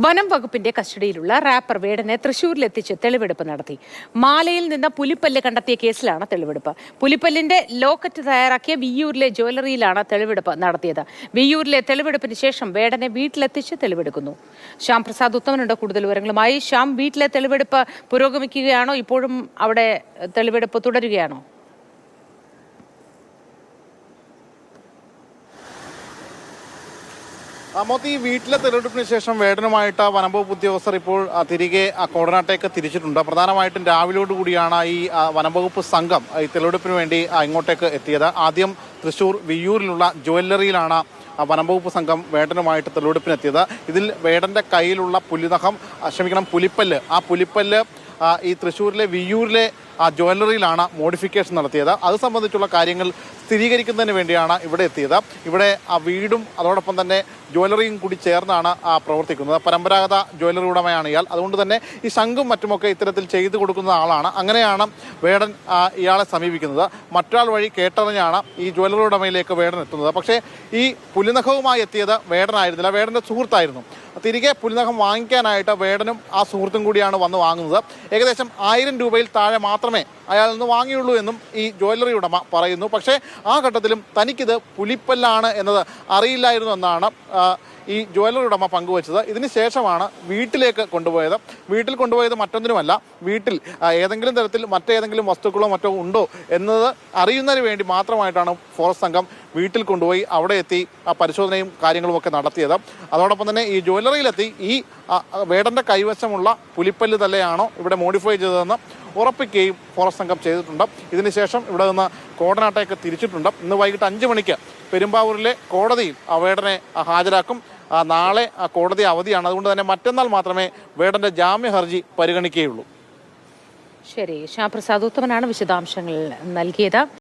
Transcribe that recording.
വനം വകുപ്പിന്റെ കസ്റ്റഡിയിലുള്ള റാപ്പർ വേടനെ തൃശൂരിലെത്തിച്ച് തെളിവെടുപ്പ് നടത്തി. മാലയിൽ നിന്ന് പുലിപ്പല്ല് കണ്ടെത്തിയ കേസിലാണ് തെളിവെടുപ്പ്. പുലിപ്പല്ലിന്റെ ലോക്കറ്റ് തയ്യാറാക്കിയ വിയ്യൂരിലെ ജ്വല്ലറിയിലാണ് തെളിവെടുപ്പ് നടത്തിയത്. വിയ്യൂരിലെ തെളിവെടുപ്പിന് ശേഷം വേടനെ വീട്ടിലെത്തിച്ച് തെളിവെടുക്കുന്നു. ശ്യാം പ്രസാദ് ഉത്തമനുണ്ട്. കൂടുതൽ വിവരങ്ങളുമായി ശ്യാം വീട്ടിലെ തെളിവെടുപ്പ് പുരോഗമിക്കുകയാണോ? ഇപ്പോഴും അവിടെ തെളിവെടുപ്പ് തുടരുകയാണോ? മോത്തി ഈ വീട്ടിലെ തെരഞ്ഞെടുപ്പിന് ശേഷം വേടനുമായിട്ട് വനംവകുപ്പ് ഉദ്യോഗസ്ഥർ ഇപ്പോൾ തിരികെ കോടനാട്ടേക്ക് തിരിച്ചിട്ടുണ്ട്. പ്രധാനമായിട്ടും രാവിലോട് കൂടിയാണ് ഈ വനംവകുപ്പ് സംഘം ഈ തെളിവെടുപ്പിന് വേണ്ടി ഇങ്ങോട്ടേക്ക് എത്തിയത്. ആദ്യം തൃശൂർ വിയ്യൂരിലുള്ള ജുവല്ലറിയിലാണ് ആ, വനംവകുപ്പ് സംഘം വേടനുമായിട്ട് തെളിവെടുപ്പിനെത്തിയത് ഇതിൽ വേടന്റെ കയ്യിലുള്ള പുലിനഖം ക്ഷമിക്കണം പുലിപ്പല്ല്. ആ പുലിപ്പല്ല് ഈ തൃശ്ശൂരിലെ വിയൂരിലെ ആ ജ്വല്ലറിയിലാണ് മോഡിഫിക്കേഷൻ നടത്തിയത്. അത് സംബന്ധിച്ചുള്ള കാര്യങ്ങൾ സ്ഥിരീകരിക്കുന്നതിന് വേണ്ടിയാണ് ഇവിടെ എത്തിയത്. ഇവിടെ ആ വീടും അതോടൊപ്പം തന്നെ ജ്വല്ലറിയും കൂടി ചേർന്നാണ് ആ പ്രവർത്തിക്കുന്നത്. പരമ്പരാഗത ജ്വല്ലറി ഉടമയാണ് ഇയാൾ. അതുകൊണ്ട് തന്നെ ഈ ശംഖും മറ്റുമൊക്കെ ഇത്തരത്തിൽ ചെയ്തു കൊടുക്കുന്ന ആളാണ്. അങ്ങനെയാണ് വേടൻ ഇയാളെ സമീപിക്കുന്നത്. മറ്റൊരാൾ വഴി കേട്ടറിഞ്ഞാണ് ഈ ജ്വല്ലറി ഉടമയിലേക്ക് വേടൻ എത്തുന്നത്. പക്ഷേ ഈ പുലിനഖവുമായി എത്തിയത് വേടനായിരുന്നില്ല. വേടന്റെ സുഹൃത്തായിരുന്നു. തിരികെ പുലിനഖം വാങ്ങിക്കാനായിട്ട് വേടനും ആ സുഹൃത്തും കൂടിയാണ് വന്ന് വാങ്ങുന്നത്. ഏകദേശം ആയിരം രൂപയിൽ താഴെ മാത്രമേ അയാൾ നിന്ന് വാങ്ങിയുള്ളൂ എന്നും ഈ ജ്വല്ലറി ഉടമ പറയുന്നു. പക്ഷേ ആ ഘട്ടത്തിലും തനിക്കിത് പുലിപ്പല്ലാണ് എന്നത് അറിയില്ലായിരുന്നു എന്നാണ് ഈ ജ്വല്ലറി ഉടമ പങ്കുവച്ചത്. ഇതിന് ശേഷമാണ് വീട്ടിലേക്ക് കൊണ്ടുപോയത്. വീട്ടിൽ കൊണ്ടുപോയത് മറ്റൊന്നിനുമല്ല വീട്ടിൽ ഏതെങ്കിലും തരത്തിൽ മറ്റേതെങ്കിലും വസ്തുക്കളോ മറ്റോ ഉണ്ടോ എന്നത് അറിയുന്നതിന് വേണ്ടി മാത്രമായിട്ടാണ് ഫോറസ്റ്റ് സംഘം വീട്ടിൽ കൊണ്ടുപോയി അവിടെ എത്തി പരിശോധനയും കാര്യങ്ങളും ഒക്കെ നടത്തിയത്. അതോടൊപ്പം തന്നെ ഈ ജ്വല്ലറിയിലെത്തി ഈ വേടന്റെ കൈവശമുള്ള പുലിപ്പല്ല് തന്നെയാണോ ഇവിടെ മോഡിഫൈ ചെയ്തതെന്ന് ഉറപ്പിക്കുകയും ഫോറസ്റ്റ് സംഘം ചെയ്തിട്ടുണ്ട്. ഇതിനുശേഷം ഇവിടെ നിന്ന് കോടനാട്ടേക്ക് തിരിച്ചിട്ടുണ്ട്. ഇന്ന് വൈകിട്ട് അഞ്ച് മണിക്ക് പെരുമ്പാവൂരിലെ കോടതിയിൽ ആ വേടനെ ഹാജരാക്കും നാളെ ആ കോടതി അവധിയാണ്. അതുകൊണ്ട് തന്നെ മറ്റന്നാൾ മാത്രമേ വേടന്റെ ജാമ്യ ഹർജി പരിഗണിക്കുകയുള്ളൂ. ശരി ശ്യാം പ്രസാദ് ഉത്തമനാണ് വിശദാംശങ്ങൾ നൽകിയത്.